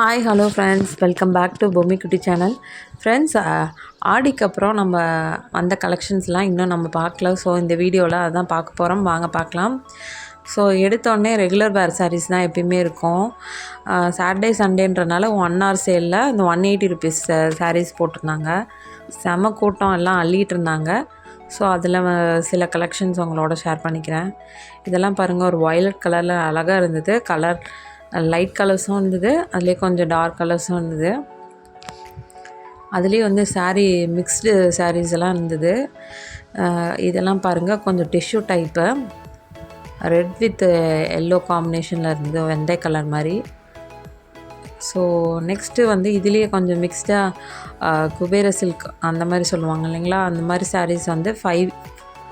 Hi hello friends welcome back to Bommi Kutty channel friends ஆடிக்கு அப்புறம் நம்ம வந்த கலெக்ஷன்ஸ்லாம் இன்னும் நம்ம பார்க்கல. ஸோ இந்த வீடியோவில் அதான் பார்க்க போகிறோம் வாங்க பார்க்கலாம். ஸோ எடுத்தோடனே ரெகுலர் வேர் சாரீஸ் தான் எப்பயுமே இருக்கும். சாட்டர்டே சண்டேன்றனால ஒன் ஹவர் சேலில் இந்த ஒன் எயிட்டி ருபீஸ் சாரீஸ் போட்டிருந்தாங்க. செம கூட்டம் எல்லாம் அள்ளிட்டு இருந்தாங்க. ஸோ அதில் சில கலெக்ஷன்ஸ் உங்களோட ஷேர் பண்ணிக்கிறேன். இதெல்லாம் பாருங்கள் ஒரு வயலட் கலரில் அழகாக இருந்தது. கலர் லைட் கலர்ஸும் இருந்தது. அதுலேயே கொஞ்சம் டார்க் கலர்ஸும் இருந்தது. அதுலேயே வந்து சாரீ மிக்ஸ்டு சாரீஸ் எல்லாம் இருந்தது. இதெல்லாம் பாருங்கள் கொஞ்சம் tissue type red with yellow காம்பினேஷனில் இருந்தது. வெந்தய கலர் மாதிரி. ஸோ நெக்ஸ்ட்டு வந்து இதுலேயே கொஞ்சம் மிக்ஸ்டாக குபேர சில்க் அந்த மாதிரி சொல்லுவாங்க இல்லைங்களா? அந்த மாதிரி சாரீஸ் வந்து ஃபைவ்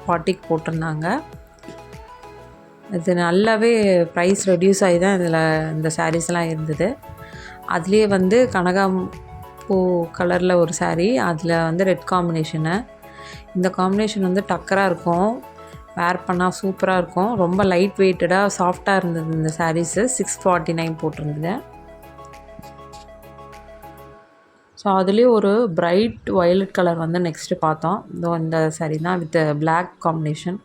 ஃபார்ட்டிக்கு போட்டிருந்தாங்க. இது நல்லாவே ப்ரைஸ் ரெடியூஸ் ஆகி தான் இதில் இந்த சாரீஸ்லாம் இருந்தது. அதுலேயே வந்து கனகாம் பூ கலரில் ஒரு சாரீ அதில் வந்து ரெட் காம்பினேஷனு இந்த காம்பினேஷன் வந்து டக்கராக இருக்கும் வேர் பண்ணால் சூப்பராக இருக்கும். ரொம்ப லைட் வெயிட்டடாக சாஃப்டாக இருந்தது இந்த சாரீஸு சிக்ஸ் ஃபார்ட்டி நைன் போட்டிருந்தது. ஸோ அதுலேயே ஒரு பிரைட் வயலட் கலர் வந்து நெக்ஸ்ட்டு பார்த்தோம். இதோ இந்த சரி தான் வித் பிளாக் காம்பினேஷன்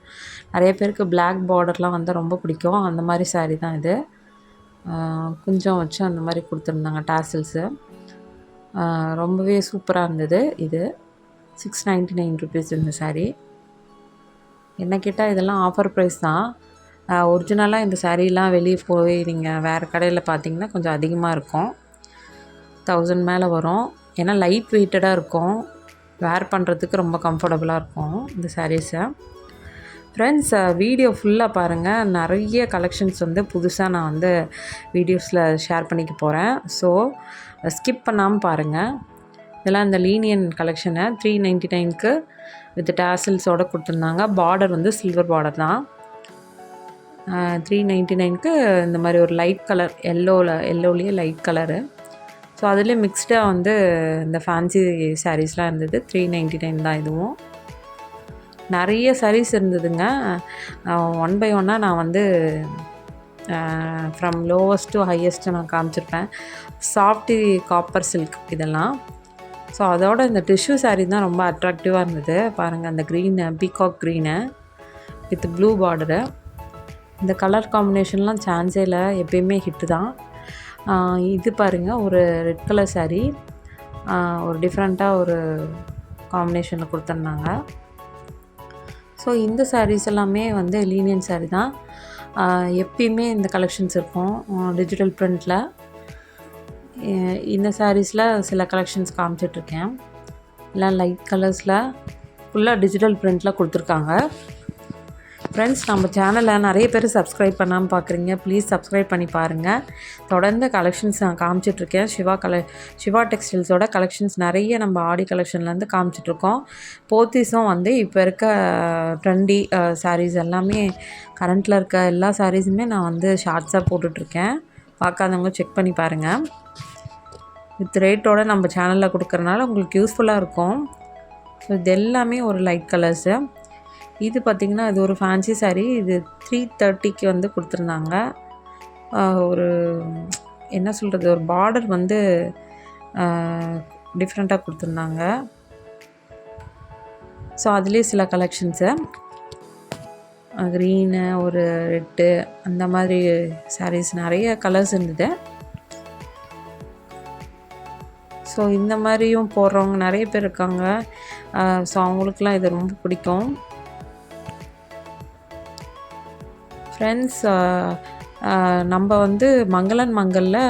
நிறைய பேருக்கு பிளாக் பார்டர்லாம் வந்து ரொம்ப பிடிக்கும். அந்த மாதிரி சாரீ தான் இது. கொஞ்சம் வச்சு அந்த மாதிரி கொடுத்துருந்தாங்க டாசில்ஸு ரொம்பவே சூப்பராக இருந்தது இது. சிக்ஸ் நைன்ட்டி நைன் ருபீஸ் இந்த சாரீ என்ன கேட்டால் இதெல்லாம் ஆஃபர் ப்ரைஸ் தான். ஒரிஜினலாக இந்த சாரீலாம் வெளியே போய் நீங்கள் வேறு கடையில் பார்த்தீங்கன்னா கொஞ்சம் அதிகமாக இருக்கும். தௌசண்ட் மேலே வரும். ஏன்னா லைட் வெயிட்டடாக இருக்கும். வேர் பண்ணுறதுக்கு ரொம்ப கம்ஃபர்டபுளாக இருக்கும் இந்த சாரீஸை ஃப்ரெண்ட்ஸ் வீடியோ ஃபுல்லாக பாருங்கள் நிறைய கலெக்ஷன்ஸ் வந்து புதுசாக நான் வந்து வீடியோஸில் ஷேர் பண்ணிக்க போகிறேன் ஸோ ஸ்கிப் பண்ணாமல் பாருங்கள் இதெல்லாம் இந்த லீனியன் கலெக்ஷனை த்ரீ நைன்ட்டி நைனுக்கு வித் டேசல்ஸோடு கொடுத்துருந்தாங்க. பார்டர் வந்து சில்வர் பார்டர் தான். த்ரீ நைன்ட்டி நைனுக்கு இந்த மாதிரி ஒரு லைட் கலர் எல்லோவில் எல்லோலேயே லைட் கலரு ஸோ அதிலே மிக்ஸ்டாக வந்து இந்த ஃபேன்சி சாரீஸ்லாம் இருந்தது. த்ரீ நைன்ட்டி நைன் தான் இதுவும். நிறைய சாரீஸ் இருந்ததுங்க. ஒன் பை ஒன்னாக நான் வந்து ஃப்ரம் லோவஸ்ட் டு ஹையஸ்ட்டு நான் காமிச்சிருப்பேன். சாஃப்டி காப்பர் சில்க் இதெல்லாம். ஸோ அதோட இந்த டிஷ்யூ சாரீ தான் ரொம்ப அட்ராக்டிவாக இருந்தது. பாருங்கள் அந்த green peacock green with blue border இந்த கலர் காம்பினேஷன்லாம் சான்ஸே இல்லை. எப்பயுமே ஹிட்டு தான். இது பாருங்கள் ஒரு ரெட் கலர் saree. ஒரு டிஃப்ரெண்ட்டாக ஒரு காம்பினேஷனில் கொடுத்துருந்தாங்க. ஸோ இந்த சாரீஸ் எல்லாமே வந்து லீனியன் saree தான். எப்பயுமே இந்த கலெக்ஷன்ஸ் இருக்கும் டிஜிட்டல் பிரிண்டில் இந்த சாரீஸில் சில கலெக்ஷன்ஸ் காமிச்சிட்ருக்கேன். எல்லாம் லைட் கலர்ஸில் ஃபுல்லாக டிஜிட்டல் பிரிண்டில் கொடுத்துருக்காங்க. ஃப்ரெண்ட்ஸ் நம்ம சேனலை நிறைய பேர் சப்ஸ்கிரைப் பண்ணாமல் பார்க்குறீங்க ப்ளீஸ் சப்ஸ்கிரைப் பண்ணி பாருங்கள் தொடர்ந்து கலெக்ஷன்ஸ் நான் காமிச்சிட்ருக்கேன் சிவா கல சிவா டெக்ஸ்டைல்ஸோட கலெக்ஷன்ஸ் நிறைய நம்ம ஆடி கலெக்ஷன்லேருந்து காமிச்சிட்ருக்கோம் போத்தீஸும் வந்து இப்போ இருக்க ட்ரெண்டி சாரீஸ் எல்லாமே கரண்ட்டில் இருக்க எல்லா சாரீஸுமே நான் வந்து ஷார்ட்ஸாக போட்டுட்ருக்கேன் பார்க்காதவங்க செக் பண்ணி பாருங்கள் வித் ரேட்டோட நம்ம சேனலில் கொடுக்குறனால உங்களுக்கு யூஸ்ஃபுல்லாக இருக்கும். ஸோ இது எல்லாமே ஒரு லைட் கலர்ஸு இது பார்த்திங்கன்னா இது ஒரு ஃபேன்சி சாரீ இது த்ரீ தேர்ட்டிக்கு வந்து கொடுத்துருந்தாங்க. ஒரு என்ன சொல்கிறது ஒரு பார்டர் வந்து டிஃப்ரெண்ட்டாக கொடுத்துருந்தாங்க. ஸோ அதுலேயே சில கலெக்ஷன்ஸு க்ரீனு ஒரு ரெட்டு அந்த மாதிரி சாரீஸ் நிறைய கலர்ஸ் இருந்தது. ஸோ இந்த மாதிரியும் போடுறவங்க நிறைய பேர் இருக்காங்க. ஸோ அவங்களுக்குலாம் இது ரொம்ப பிடிக்கும். ஃப்ரெண்ட்ஸ் uh, uh, நம்ம வந்து மங்களன் மங்கலில்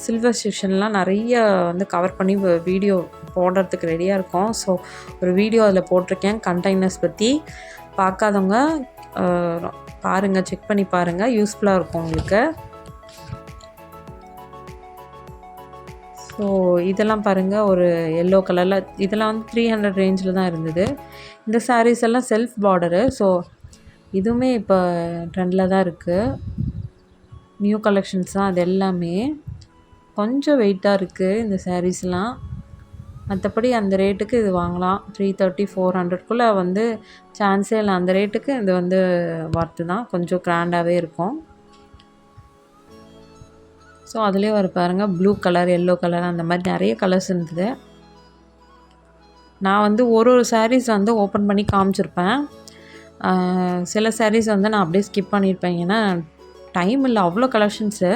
சில்வர் ஸ்டேஷன்லாம் நிறைய வந்து கவர் பண்ணி வீடியோ போடுறதுக்கு ரெடியாக இருக்கோம். ஸோ ஒரு வீடியோ அதில் போட்டிருக்கேன் கண்டெய்னர்ஸ் பற்றி பார்க்காதவங்க பாருங்கள் செக் பண்ணி பாருங்கள் யூஸ்ஃபுல்லாக இருக்கும் உங்களுக்கு. ஸோ இதெல்லாம் பாருங்கள் ஒரு எல்லோ கலரில் இதெல்லாம் வந்து த்ரீ ஹண்ட்ரட் ரேஞ்சில் தான் இருந்தது. இந்த சாரீஸ் எல்லாம் செல்ஃப் பார்டரு ஸோ இதுவுமே இப்போ ட்ரெண்டில் தான் இருக்குது நியூ கலெக்ஷன்ஸ் தான் அது எல்லாமே கொஞ்சம் வெயிட்டாக இருக்குது இந்த சாரீஸ்லாம் மற்றபடி அந்த ரேட்டுக்கு இது வாங்கலாம். த்ரீ தேர்ட்டி ஃபோர் ஹண்ட்ரட்குள்ளே வந்து சான்ஸே இல்லை. அந்த ரேட்டுக்கு இது வந்து ஒர்த்து தான். கொஞ்சம் கிராண்டாகவே இருக்கும். ஸோ அதுலேயே ஒரு பாருங்கள் ப்ளூ கலர் எல்லோ கலர் அந்த மாதிரி நிறைய கலர்ஸ் இருந்தது. நான் வந்து ஒரு ஒரு சாரீஸ் வந்து ஓப்பன் பண்ணி காமிச்சிருப்பேன். சில சாரீஸ் வந்து நான் அப்படியே ஸ்கிப் பண்ணியிருப்பேன். ஏன்னா டைம் இல்லை அவ்வளோ கலெக்ஷன்ஸு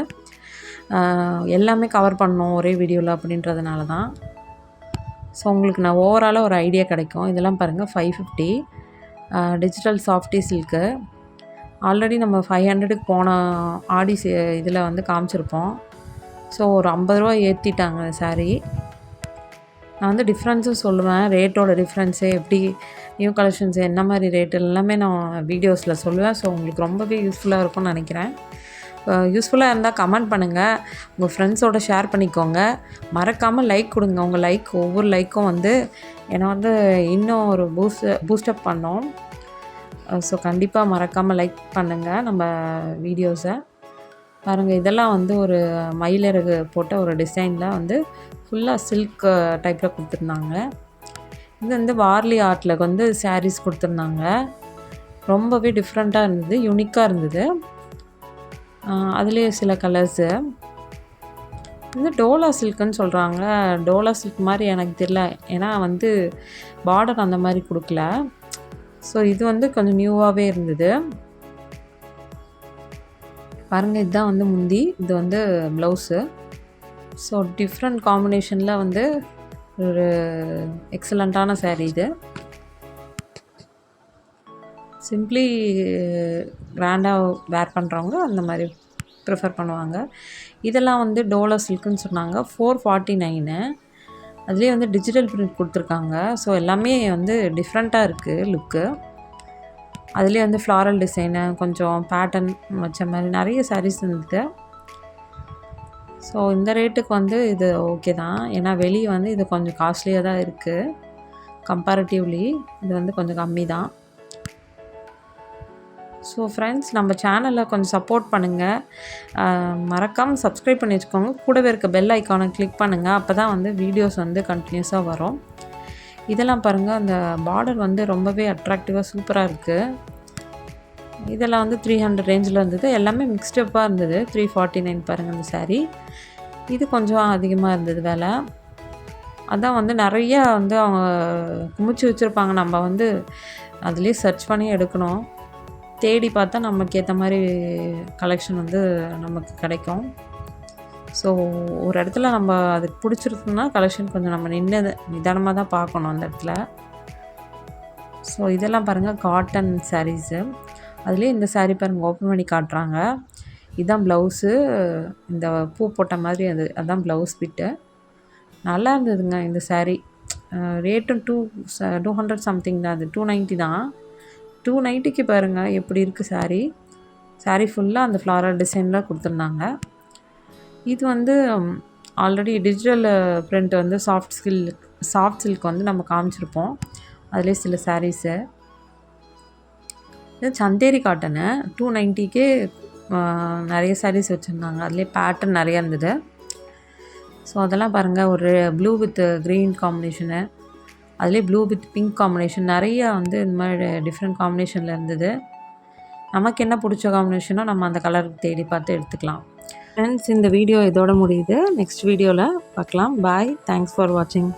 எல்லாமே கவர் பண்ணோம் ஒரே வீடியோவில் அப்படின்றதுனால தான் ஸோ உங்களுக்கு நான் ஓவராலாக ஒரு ஐடியா கிடைக்கும். இதெல்லாம் பாருங்கள் five fifty digital softy silk already நம்ம ஃபைவ் ஹண்ட்ரடுக்கு போன ஆடி இதில் வந்து காமிச்சிருப்போம். ஸோ ஒரு ஐம்பது ரூபா ஏற்றிட்டாங்க சாரீ நான் வந்து டிஃப்ரென்ஸும் சொல்லுவேன். ரேட்டோட டிஃப்ரென்ஸு எப்படி நியூ கலெக்ஷன்ஸ் என்ன மாதிரி ரேட் எல்லாமே நான் வீடியோஸில் சொல்லுவேன். ஸோ உங்களுக்கு ரொம்பவே யூஸ்ஃபுல்லாக இருக்கும்னு நினைக்கிறேன். Uh, யூஸ்ஃபுல்லாக இருந்தால் கமெண்ட் பண்ணுங்கள் உங்கள் ஃப்ரெண்ட்ஸோட ஷேர் பண்ணிக்கோங்க. மறக்காமல் லைக் கொடுங்க. உங்கள் லைக் ஒவ்வொரு லைக்கும் வந்து என்னை வந்து இன்னும் ஒரு பூஸ்ட் பூஸ்டப் பண்ணோம். ஸோ uh, கண்டிப்பாக மறக்காமல் லைக் பண்ணுங்கள் நம்ம வீடியோஸை பாருங்கள் இதெல்லாம் வந்து ஒரு மயிலிறகு போட்ட ஒரு டிசைனில் வந்து ஃபுல்லாக uh, சில்க் டைப்பில் கொடுத்துருந்தாங்க. இது வந்து வார்லி ஆர்ட்டில் வந்து சாரீஸ் கொடுத்துருந்தாங்க. ரொம்பவே டிஃப்ரெண்ட்டாக இருந்தது யூனிக்காக இருந்தது. அதுலேயே சில கலர்ஸு இது டோலா சில்க்குன்னு சொல்கிறாங்க டோலா சில்க் மாதிரி எனக்கு தெரியல. ஏன்னா வந்து பார்டர் அந்த மாதிரி கொடுக்கல. ஸோ இது வந்து கொஞ்சம் நியூவாகவே இருந்தது. பாருங்கள் இதுதான் வந்து முந்தி. இது வந்து ப்ளவுஸு ஸோ டிஃப்ரெண்ட் காம்பினேஷனில் வந்து ஒரு எக்ஸலண்ட்டான சேரீ இது. சிம்ப்ளி கிராண்டாக வேர் பண்ணுறவங்க அந்த மாதிரி ப்ரிஃபர் பண்ணுவாங்க. இதெல்லாம் வந்து டோலோ சில்க்குன்னு சொன்னாங்க. ஃபோர் ஃபார்ட்டி நைனு அதுலேயே வந்து டிஜிட்டல் பிரிண்ட் கொடுத்துருக்காங்க. ஸோ எல்லாமே வந்து டிஃப்ரெண்ட்டாக இருக்குது லுக்கு அதுலேயே வந்து ஃப்ளாரல் டிசைனு கொஞ்சம் பேட்டர்ன் வச்ச மாதிரி நிறைய சாரீஸ் இருந்தது. ஸோ இந்த ரேட்டுக்கு வந்து இது ஓகே தான். ஏன்னா வெளியே வந்து இது கொஞ்சம் காஸ்ட்லியாக தான் இருக்குது கம்பேரிட்டிவ்லி இது வந்து கொஞ்சம் கம்மி தான். ஸோ ஃப்ரெண்ட்ஸ் நம்ம சேனலை கொஞ்சம் சப்போர்ட் பண்ணுங்கள் மறக்காமல் சப்ஸ்கிரைப் பண்ணி வச்சுக்கோங்க. கூடவே இருக்க பெல் ஐக்கானை கிளிக் பண்ணுங்கள் அப்போ தான் வந்து வீடியோஸ் வந்து கண்டினியூஸாக வரும். இதெல்லாம் பாருங்கள் அந்த பார்டர் வந்து ரொம்பவே அட்ராக்டிவாக சூப்பராக இருக்குது இதெல்லாம் வந்து த்ரீ ஹண்ட்ரட் ரேஞ்சில் இருந்தது. எல்லாமே மிக்ஸ்டப்பாக இருந்தது. த்ரீ ஃபார்ட்டி நைன் பாருங்கள் இந்த சாரீ இது கொஞ்சம் அதிகமாக இருந்தது விலை. அதான் வந்து நிறையா வந்து அவங்க குமிச்சு வச்சுருப்பாங்க. நம்ம வந்து அதுலேயே சர்ச் பண்ணி எடுக்கணும். தேடி பார்த்தா நமக்கு ஏற்ற மாதிரி கலெக்ஷன் வந்து நமக்கு கிடைக்கும். ஸோ ஒரு இடத்துல நம்ம அதுக்கு பிடிச்சிருக்குன்னா கலெக்ஷன் கொஞ்சம் நம்ம நின்று நிதானமாக தான் பார்க்கணும் அந்த இடத்துல. ஸோ இதெல்லாம் பாருங்கள் காட்டன் சாரீஸு அதுலேயே இந்த சாரீ பாருங்கள் ஓப்பன் பண்ணி காட்டுறாங்க. இதுதான் ப்ளவுஸு இந்த பூ போட்ட மாதிரி அது அதுதான் ப்ளவுஸ் பிட்டு நல்லா இருந்ததுங்க இந்த சாரீ ரேட்டும் டூ டூ ஹண்ட்ரட் சம்திங் தான் அது. டூ நைன்ட்டி தான். டூ நைன்ட்டிக்கு பாருங்கள் எப்படி இருக்குது சாரீ சாரீ ஃபுல்லாக அந்த ஃப்ளாரல் டிசைனில் கொடுத்துருந்தாங்க. இது வந்து ஆல்ரெடி டிஜிட்டல் பிரிண்ட் வந்து சாஃப்ட் ஸ்கில் சாஃப்ட் சில்க் வந்து நம்ம காமிச்சிருப்போம். அதிலே சில சாரீஸு சந்தேரி காட்டனு டூ நைன்ட்டிக்கே நிறைய சாரீஸ் வச்சுருந்தாங்க. அதுலேயே பேட்டர்ன் நிறையா இருந்தது. ஸோ அதெல்லாம் பாருங்கள் ஒரு ப்ளூ வித் க்ரீன் காம்பினேஷனு அதுலேயே ப்ளூ வித் பிங்க் காம்பினேஷன் நிறையா வந்து இந்த மாதிரி டிஃப்ரெண்ட் காம்பினேஷனில் இருந்தது. நமக்கு என்ன பிடிச்ச காம்பினேஷனோ நம்ம அந்த கலர் தேடி பார்த்து எடுத்துக்கலாம். ஃப்ரெண்ட்ஸ் இந்த வீடியோ இதோட முடியுது. நெக்ஸ்ட் வீடியோவில் பார்க்கலாம். பாய் தேங்க்ஸ் ஃபார் வாட்சிங்